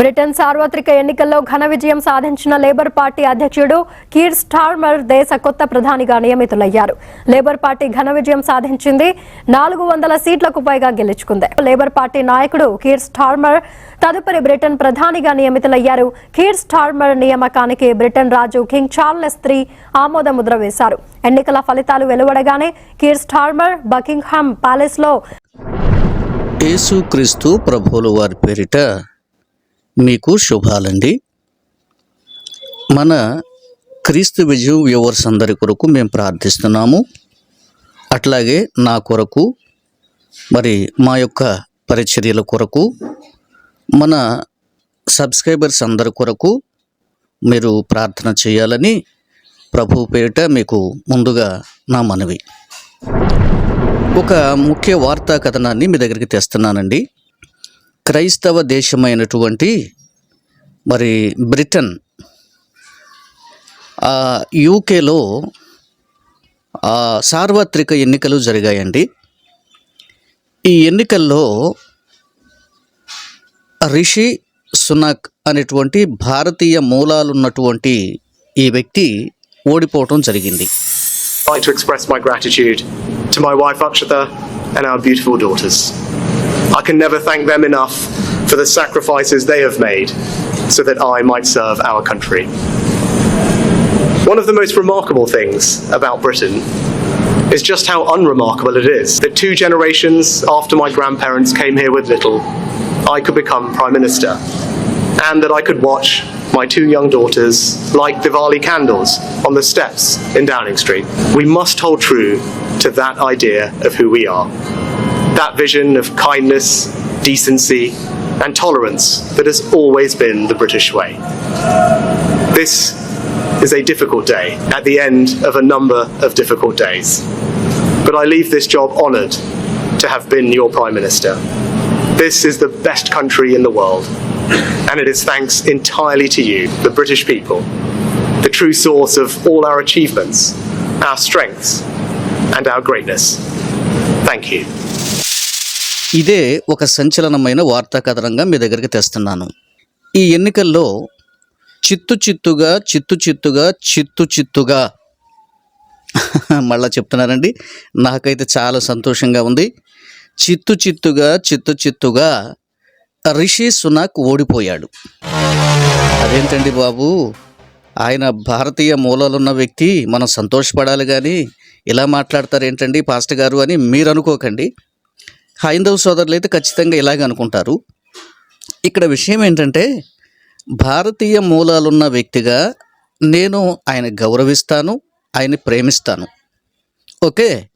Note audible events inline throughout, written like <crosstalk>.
Britain సార్వత్రిక ఎన్నికల్లో ఘన విజయం సాధించిన లేబర్ పార్టీ అధ్యక్షుడు కీర్ స్టార్మర్ దేశ కొత్త ప్రధానిగా నియమితులయ్యారు. లేబర్ పార్టీ ఘన విజయం సాధించింది. నాలుగు వందల సీట్లకు పైగా గెలుచుకుంది. లేబర్ పార్టీ నాయకుడు కీర్ స్టార్మర్ తదుపరి బ్రిటన్ ప్రధానిగా నియమితులయ్యారు. కీర్ స్టార్మర్ నియామకానికి బ్రిటన్ రాజు కింగ్ చార్లెస్ త్రీ ఆమోద ముద్ర వేశారు. ఎన్నికల ఫలితాలు వెలువడగానే కీర్ స్టార్మర్ బకింగ్హామ్ ప్యాలెస్లో యేసుక్రీస్తు ప్రభువుల వారి పేరిట మీకు శుభాలండి. మన క్రీస్తు విజయం వ్యూవర్స్ అందరి కొరకు మేము ప్రార్థిస్తున్నాము. అట్లాగే నా కొరకు మరి మా యొక్క పరిచర్యల కొరకు మన సబ్స్క్రైబర్స్ అందరి కొరకు మీరు ప్రార్థన చేయాలని ప్రభు పేరిట మీకు ముందుగా నా మనవి. ఒక ముఖ్య వార్తా కథనాన్ని మీ దగ్గరికి తెస్తున్నానండి. క్రైస్తవ దేశమైనటువంటి మరి బ్రిటన్ యూకేలో సార్వత్రిక ఎన్నికలు జరిగాయండి ఈ ఎన్నికల్లో రిషి సునక్ అనేటువంటి భారతీయ మూలాలున్నటువంటి ఈ వ్యక్తి ఓడిపోవటం జరిగింది like to express my gratitude to my wife Akshata and our beautiful daughters. I can never thank them enough for the sacrifices they have made so that I might serve our country. One of the most remarkable things about Britain is just how unremarkable it is that two generations after my grandparents came here with little, I could become Prime Minister and that I could watch my two young daughters light Diwali candles on the steps in Downing Street. We must hold true to that idea of who we are. That vision of kindness, decency, and tolerance that has always been the British way. This is a difficult day at the end of a number of difficult days. But I leave this job honoured to have been your Prime Minister. This is the best country in the world, and it is thanks entirely to you, the British people, the true source of all our achievements, our strengths, and our greatness. Thank you. ఇదే ఒక సంచలనమైన వార్తా కథనంగా మీ దగ్గరికి తెస్తున్నాను. ఈ ఎన్నికల్లో చిత్తు చిత్తుగా చిత్తు చిత్తుగా చిత్తు చిత్తుగా <laughs> మళ్ళా చెప్తున్నారండి నాకైతే చాలా సంతోషంగా ఉంది. చిత్తు చిత్తుగా చిత్తు చిత్తుగా రిషి సునాక్ ఓడిపోయాడు. అదేంటండి బాబు? ఆయన భారతీయ మూలాలున్న వ్యక్తి మనం సంతోషపడాలి కానీ ఇలా మాట్లాడతారు ఏంటండి పాస్టర్ గారు అని మీరు అనుకోకండి హైందవ సోదరులు అయితే ఖచ్చితంగా ఇలాగే అనుకుంటారు. ఇక్కడ విషయం ఏంటంటే భారతీయ మూలాలున్న వ్యక్తిగా నేను ఆయన గౌరవిస్తాను ఆయన్ని ప్రేమిస్తాను. ఓకే?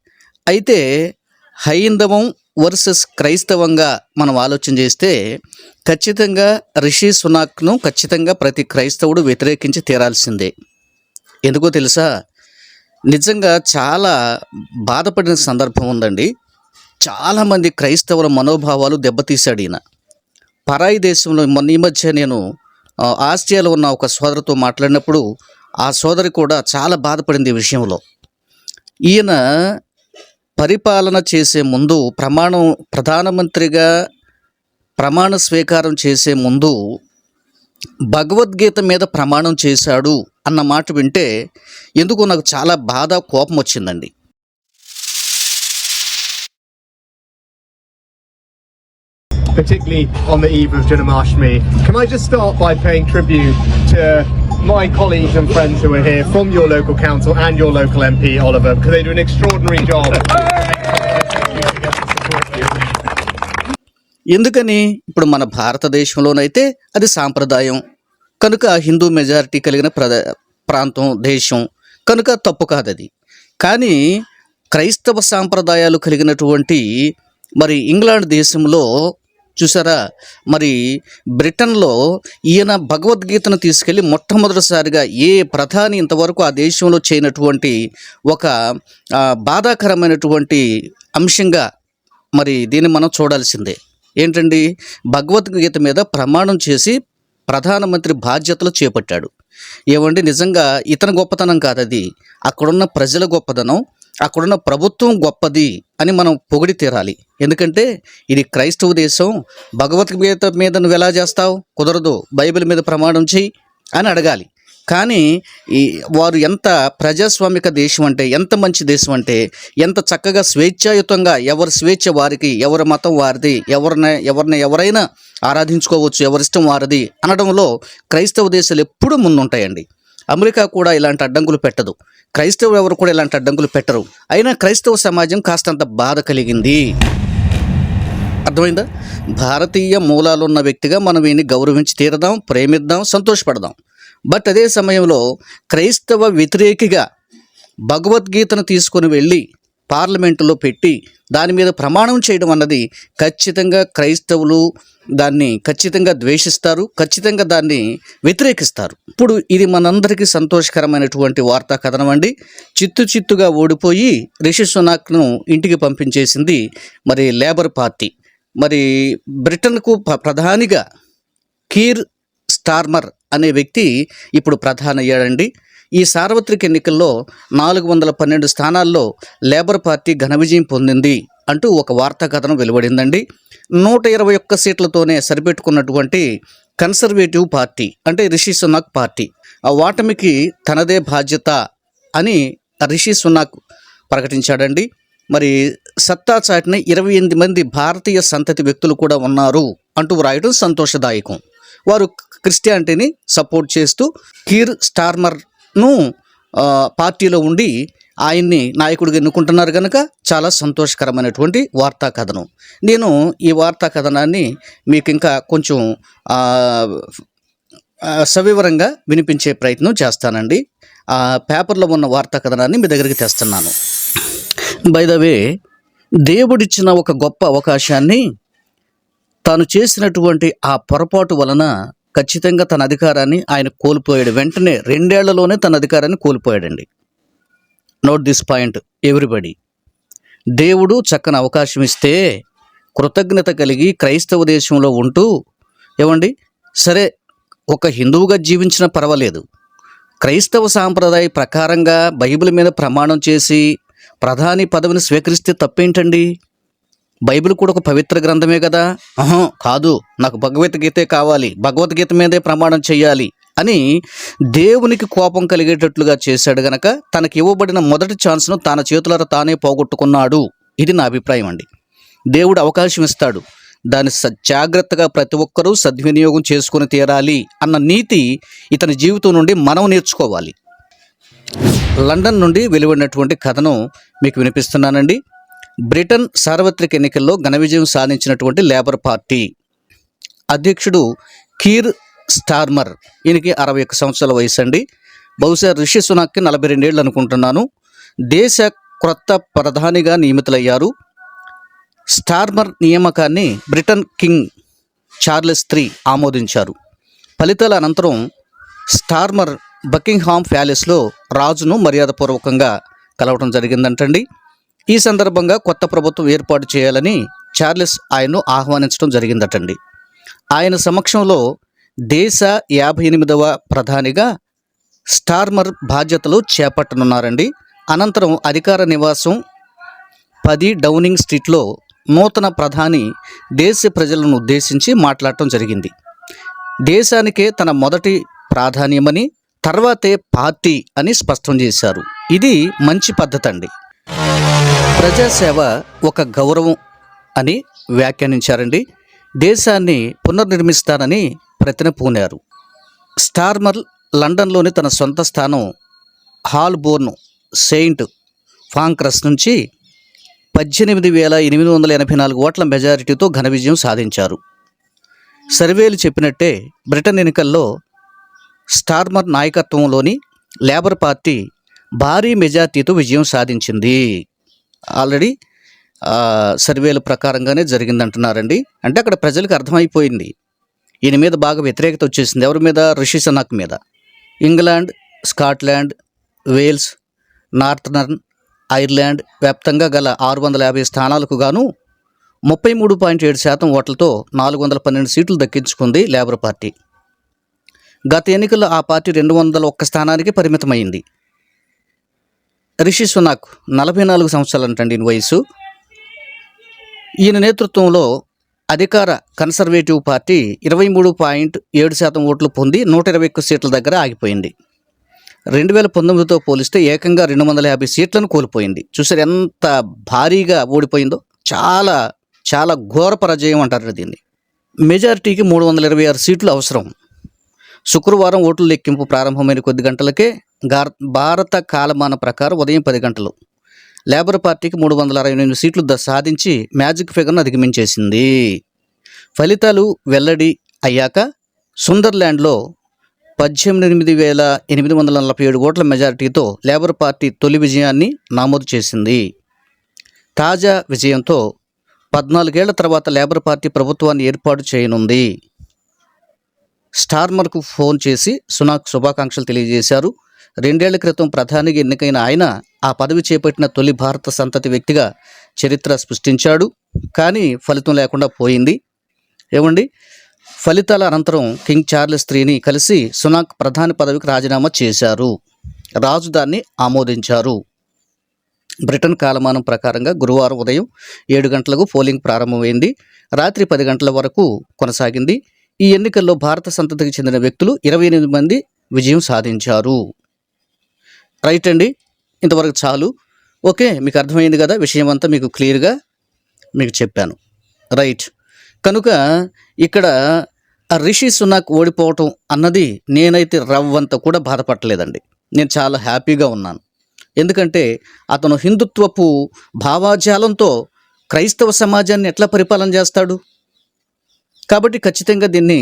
అయితే హైందవం వర్సెస్ క్రైస్తవంగా మనం ఆలోచన చేస్తే ఖచ్చితంగా రిషి సునాక్ను ఖచ్చితంగా ప్రతి క్రైస్తవుడు వ్యతిరేకించి తీరాల్సిందే. ఎందుకో తెలుసా? నిజంగా చాలా బాధపడిన సందర్భం ఉందండి. చాలామంది క్రైస్తవుల మనోభావాలు దెబ్బతీశాడు ఈయన. పరాయి దేశంలో మొన్న ఈ మధ్య నేను ఆస్ట్రియాలో ఉన్న ఒక సోదరితో మాట్లాడినప్పుడు ఆ సోదరి కూడా చాలా బాధపడింది ఈ విషయంలో. ఈయన పరిపాలన చేసే ముందు ప్రమాణం ప్రధానమంత్రిగా ప్రమాణ స్వీకారం చేసే ముందు భగవద్గీత మీద ప్రమాణం చేశాడు అన్న మాట వింటే ఎందుకు నాకు చాలా బాధ కోపం వచ్చిందండి. Particularly on the eve of Janmashtami. Can I just start by paying tribute to my colleagues and friends who are here from your local council and your local MP, Oliver, because they do an extraordinary job. ఎందుకని ఇప్పుడు మన భారతదేశంలోనైతే అది సాంప్రదాయం కనుక Hindu majority కలిగిన ప్రద ప్రాంతం దేశం కనుక తప్పు కాదు అది కానీ క్రైస్తవ సాంప్రదాయాలు కలిగినటువంటి మరి ఇంగ్లాండ్ దేశంలో చూసారా? మరి బ్రిటన్లో ఈయన భగవద్గీతను తీసుకెళ్ళి మొట్టమొదటిసారిగా ఏ ప్రధాని ఇంతవరకు ఆ దేశంలో చేయనటువంటి ఒక బాధాకరమైనటువంటి అంశంగా మరి దీన్ని మనం చూడాల్సిందే. ఏంటండి? భగవద్గీత మీద ప్రమాణం చేసి ప్రధానమంత్రి బాధ్యతలు చేపట్టాడు. ఏమండి? నిజంగా ఇతని గొప్పతనం కాదది. అక్కడున్న ప్రజల గొప్పతనం అక్కడున్న ప్రభుత్వం గొప్పది అని మనం పొగిడి తీరాలి. ఎందుకంటే ఇది క్రైస్తవ దేశం. భగవద్గీత మీద నువ్వు ఎలా చేస్తావు? కుదరదు. బైబిల్ మీద ప్రమాణం చేయి అని అడగాలి. కానీ ఈ వారు ఎంత ప్రజాస్వామిక దేశం అంటే ఎంత మంచి దేశం అంటే ఎంత చక్కగా స్వేచ్ఛాయుతంగా ఎవరి స్వేచ్ఛ వారికి ఎవరి మతం వారిది ఎవరిని ఎవరిని ఎవరైనా ఆరాధించుకోవచ్చు ఎవరిష్టం వారిది అనడంలో క్రైస్తవ దేశాలు ఎప్పుడూ ముందుంటాయండి. అమెరికా కూడా ఇలాంటి అడ్డంకులు పెట్టదు. క్రైస్తవులు ఎవరు కూడా ఇలాంటి అడ్డంకులు పెట్టరు. అయినా క్రైస్తవ సమాజం కాస్తంత బాధ కలిగింది. అర్థమైందా? భారతీయ మూలాలు ఉన్న వ్యక్తిగా మనం ఈయన్ని గౌరవించి తీరదాం ప్రేమిద్దాం సంతోషపడదాం. బట్ అదే సమయంలో క్రైస్తవ వ్యతిరేకిగా భగవద్గీతను తీసుకొని వెళ్ళి పార్లమెంటులో పెట్టి దాని మీద ప్రమాణం చేయడం అన్నది ఖచ్చితంగా క్రైస్తవులు దాన్ని ఖచ్చితంగా ద్వేషిస్తారు ఖచ్చితంగా దాన్ని వ్యతిరేకిస్తారు. ఇప్పుడు ఇది మనందరికీ సంతోషకరమైనటువంటి వార్తా కథనం అండి. చిత్తు చిత్తుగా ఓడిపోయి రిషి సునాక్ను ఇంటికి పంపించేసింది మరి లేబర్ పార్టీ. మరి బ్రిటన్కు ప- ప్రధానిగా కీర్ స్టార్మర్ అనే వ్యక్తి ఇప్పుడు ప్రధాని అయ్యాడండి ఈ సార్వత్రిక ఎన్నికల్లో నాలుగు వందల పన్నెండు స్థానాల్లో లేబర్ పార్టీ ఘన విజయం పొందింది అంటూ ఒక వార్తా కథనం వెలువడిందండి. నూట ఇరవై ఒక్క సీట్లతోనే సరిపెట్టుకున్నటువంటి కన్సర్వేటివ్ పార్టీ అంటే రిషి సునాక్ పార్టీ. ఆ ఓటమికి తనదే బాధ్యత అని రిషి సునాక్ ప్రకటించాడండి. మరి సత్తా చాటిన ఇరవై ఎనిమిది మంది భారతీయ సంతతి వ్యక్తులు కూడా ఉన్నారు అంటూ వ్రాయడం సంతోషదాయకం. వారు క్రిస్టియానిటీని సపోర్ట్ చేస్తూ కీర్ స్టార్మర్ ను పార్టీలో ఉండి ఆయన్ని నాయకుడిగా ఎన్నుకుంటున్నారు కనుక చాలా సంతోషకరమైనటువంటి వార్తా కథనం నేను ఈ వార్తా కథనాన్ని మీకు ఇంకా కొంచెం సవివరంగా వినిపించే ప్రయత్నం చేస్తానండి. ఆ పేపర్లో ఉన్న వార్తా కథనాన్ని మీ దగ్గరికి తెస్తున్నాను. బై ద వే దేవుడిచ్చిన ఒక గొప్ప అవకాశాన్ని తాను చేసినటువంటి ఆ పొరపాటు వలన ఖచ్చితంగా తన అధికారాన్ని ఆయన కోల్పోయాడు. వెంటనే రెండేళ్ళలోనే తన అధికారాన్ని కోల్పోయాడండి. నోట్ దిస్ పాయింట్ ఎవ్రీబడి దేవుడు చక్కని అవకాశం ఇస్తే కృతజ్ఞత కలిగి క్రైస్తవ దేశంలో ఉంటూ ఏమండి? సరే ఒక హిందువుగా జీవించిన పర్వాలేదు. క్రైస్తవ సాంప్రదాయ ప్రకారంగా బైబిల్ మీద ప్రమాణం చేసి ప్రధాని పదవిని స్వీకరిస్తే తప్పేంటండి? బైబిల్ కూడా ఒక పవిత్ర గ్రంథమే కదా? అహం కాదు నాకు భగవద్గీతే కావాలి భగవద్గీత మీదే ప్రమాణం చేయాలి అని దేవునికి కోపం కలిగేటట్లుగా చేశాడు గనక తనకి ఇవ్వబడిన మొదటి ఛాన్స్ను తన చేతులారా తానే పోగొట్టుకున్నాడు. ఇది నా అభిప్రాయం అండి. దేవుడు అవకాశం ఇస్తాడు. దాన్ని జాగ్రత్తగా ప్రతి ఒక్కరూ సద్వినియోగం చేసుకుని తీరాలి అన్న నీతి ఇతని జీవితం నుండి మనం నేర్చుకోవాలి. లండన్ నుండి వెలువడినటువంటి కథను మీకు వినిపిస్తున్నానండి. బ్రిటన్ సార్వత్రిక ఎన్నికల్లో ఘన విజయం సాధించినటువంటి లేబర్ పార్టీ. అధ్యక్షుడు కీర్ స్టార్మర్. ఈయనకి అరవై ఒక్క సంవత్సరాల వయసు అండి బహుశా రిషి సునాక్కి నలభై రెండేళ్ళు అనుకుంటున్నాను. దేశ క్రొత్త ప్రధానిగా నియమితులయ్యారు. స్టార్మర్ నియామకాన్ని బ్రిటన్ కింగ్ చార్లెస్ త్రీ ఆమోదించారు. ఫలితాల అనంతరం స్టార్మర్ బకింగ్హామ్ ప్యాలెస్లో రాజును మర్యాదపూర్వకంగా కలవడం జరిగిందంటండి. ఈ సందర్భంగా కొత్త ప్రభుత్వం ఏర్పాటు చేయాలని చార్లెస్ ఆయన్ను ఆహ్వానించడం జరిగిందటండి. ఆయన సమక్షంలో దేశ యాభై ఎనిమిదవ ప్రధానిగా స్టార్మర్ బాధ్యతలు చేపట్టనున్నారండి. అనంతరం అధికార నివాసం పది డౌనింగ్ స్ట్రీట్లో నూతన ప్రధాని దేశ ప్రజలను ఉద్దేశించి మాట్లాడటం జరిగింది. దేశానికే తన మొదటి ప్రాధాన్యమని తర్వాతే పార్టీ అని స్పష్టం చేశారు. ఇది మంచి పద్ధతి అండి ప్రజాసేవ ఒక గౌరవం అని వ్యాఖ్యానించారండి. దేశాన్ని పునర్నిర్మిస్తానని ప్రతిన పూనారు. స్టార్మర్ లండన్లోని తన సొంత స్థానం హాల్బోర్న్ సెయింట్ ఫాంక్రస్ నుంచి పద్దెనిమిది వేల ఎనిమిది వందల ఎనభై నాలుగు ఓట్ల మెజారిటీతో ఘన విజయం సాధించారు. సర్వేలు చెప్పినట్టే బ్రిటన్ ఎన్నికల్లో స్టార్మర్ నాయకత్వంలోని లేబర్ పార్టీ భారీ మెజార్టీతో విజయం సాధించింది. ఆల్రెడీ సర్వేల ప్రకారంగానే జరిగిందంటున్నారండి. అంటే అక్కడ ప్రజలకు అర్థమైపోయింది. ఈయన మీద బాగా వ్యతిరేకత వచ్చేసింది. ఎవరి మీద? రిషి సనాక్ మీద. England Scotland Wales Northern Ireland వ్యాప్తంగా గల ఆరు వందల యాభై స్థానాలకు గాను ముప్పై మూడు పాయింట్ ఏడు శాతం ఓట్లతో నాలుగు వందల పన్నెండు సీట్లు దక్కించుకుంది లేబర్ పార్టీ. గత ఎన్నికల్లో ఆ పార్టీ రెండు వందల ఒక్క స్థానానికి పరిమితమైంది. రిషి సునాక్ నలభై నాలుగు సంవత్సరాలు అంటండి ఈయన వయసు ఈయన నేతృత్వంలో అధికార కన్సర్వేటివ్ పార్టీ ఇరవై మూడు పాయింట్ ఏడు శాతం ఓట్లు పొంది నూట ఇరవై ఒక్క సీట్ల దగ్గర ఆగిపోయింది. రెండు వేల పంతొమ్మిదితో పోలిస్తే ఏకంగా రెండు వందల యాభై సీట్లను కోల్పోయింది. చూసారు ఎంత భారీగా ఓడిపోయిందో. చాలా చాలా ఘోర పరాజయం అంటారు దీన్ని. మెజారిటీకి మూడు వందల ఇరవై ఆరు సీట్లు అవసరం. శుక్రవారం ఓట్ల లెక్కింపు ప్రారంభమైన కొద్ది గంటలకే గార్ భారత కాలమాన ప్రకారం ఉదయం పది గంటలు. లేబర్ పార్టీకి మూడు వందల అరవై ఎనిమిది సీట్లు ద- సాధించి మ్యాజిక్ ఫిగర్ను అధిగమించేసింది. ఫలితాలు వెల్లడి అయ్యాక సుందర్లాండ్లో పద్దెనిమిది వేల ఎనిమిది వందల నలభై ఏడు ఓట్ల మెజారిటీతో లేబర్ పార్టీ తొలి విజయాన్ని నమోదు చేసింది. తాజా విజయంతో పద్నాలుగేళ్ళ తర్వాత లేబర్ పార్టీ ప్రభుత్వాన్ని ఏర్పాటు చేయనుంది. స్టార్మర్కు ఫోన్ చేసి సునాక్ శుభాకాంక్షలు తెలియజేశారు. రెండేళ్ళ క్రితం ప్రధానిగా ఎన్నికైన ఆయన ఆ పదవి చేపట్టిన తొలి భారత సంతతి వ్యక్తిగా చరిత్ర సృష్టించాడు. కానీ ఫలితం లేకుండా పోయింది. ఏమండి? ఫలితాల అనంతరం కింగ్ చార్లెస్ త్రీని కలిసి సునాక్ ప్రధాని పదవికి రాజీనామా చేశారు. రాజు దాన్ని ఆమోదించారు. బ్రిటన్ కాలమానం ప్రకారంగా గురువారం ఉదయం ఏడు గంటలకు పోలింగ్ ప్రారంభమైంది. రాత్రి పది గంటల వరకు కొనసాగింది. ఈ ఎన్నికల్లో భారత సంతతికి చెందిన వ్యక్తులు ఇరవై ఎనిమిది మంది విజయం సాధించారు. రైట్ అండి ఇంతవరకు చాలు. ఓకే మీకు అర్థమైంది కదా విషయం అంతా మీకు క్లియర్గా మీకు చెప్పాను. రైట్ కనుక ఇక్కడ ఆ రిషి సునాక్ ఓడిపోవటం అన్నది నేనైతే రవ్వంత కూడా బాధపడలేదండి. నేను చాలా హ్యాపీగా ఉన్నాను. ఎందుకంటే అతను హిందుత్వపు భావాజాలంతో క్రైస్తవ సమాజాన్ని ఎట్లా పరిపాలన చేస్తాడు? కాబట్టి ఖచ్చితంగా దీన్ని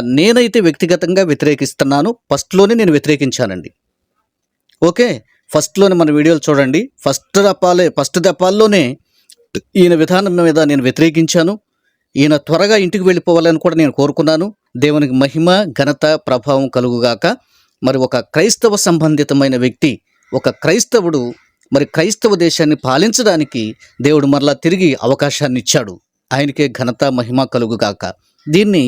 నేనైతే వ్యక్తిగతంగా వ్యతిరేకిస్తున్నాను. ఫస్ట్లోనే నేను వ్యతిరేకించానండి. ఓకే? ఫస్ట్లోనే మన వీడియోలు చూడండి. ఫస్ట్ దప్పాలే ఫస్ట్ దప్పాల్లోనే ఈయన విధానం మీద నేను వ్యతిరేకించాను. ఈయన త్వరగా ఇంటికి వెళ్ళిపోవాలని కూడా నేను కోరుకున్నాను. దేవునికి మహిమ ఘనత ప్రభావం కలుగుగాక. మరి ఒక క్రైస్తవ సంబంధితమైన వ్యక్తి ఒక క్రైస్తవుడు మరి క్రైస్తవ దేశాన్ని పాలించడానికి దేవుడు మరలా తిరిగి అవకాశాన్ని ఇచ్చాడు. ఆయనకే ఘనత మహిమ కలుగుగాక దీన్ని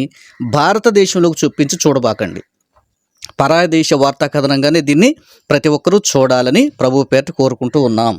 భారతదేశంలోకి చూపించి చూడబాకండి. పరాయ దేశ వార్తా కథనంగానే దీన్ని ప్రతి ఒక్కరూ చూడాలని ప్రభు పేట కోరుకుంటూ ఉన్నాం.